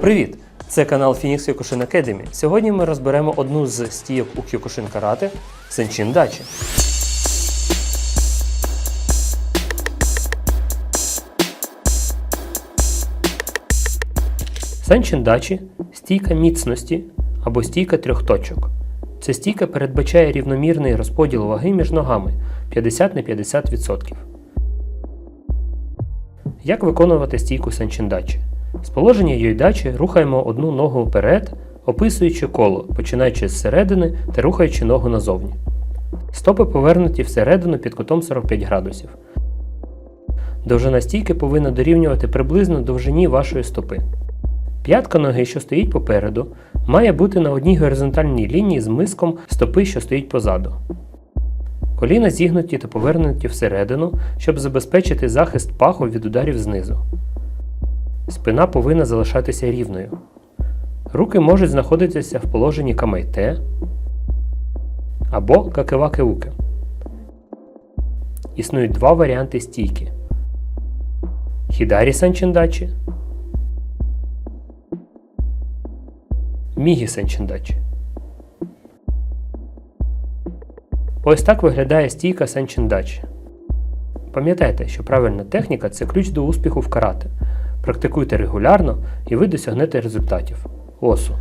Привіт! Це канал Phoenix Kyokushin Academy. Сьогодні ми розберемо одну з стійок у Kyokushin Karate – Сенчин Дачі. Сенчин Дачі – стійка міцності або стійка трьох точок. Ця стійка передбачає рівномірний розподіл ваги між ногами 50 на 50%. Як виконувати стійку Сенчіндачі? З положення йойдачі рухаємо одну ногу вперед, описуючи коло, починаючи з середини та рухаючи ногу назовні. Стопи повернуті всередину під кутом 45 градусів. Довжина стійки повинна дорівнювати приблизно довжині вашої стопи. П'ятка ноги, що стоїть попереду, має бути на одній горизонтальній лінії з миском стопи, що стоїть позаду. Коліна зігнуті та повернуті всередину, щоб забезпечити захист паху від ударів знизу. Спина повинна залишатися рівною. Руки можуть знаходитися в положенні камайте або какевакеуке. Існують два варіанти стійки: Хідарі санчендачі, Мігі санчендачі. Ось так виглядає стійка санчендачі. Пам'ятайте, що правильна техніка це ключ до успіху в карате. Практикуйте регулярно і ви досягнете результатів. Осу.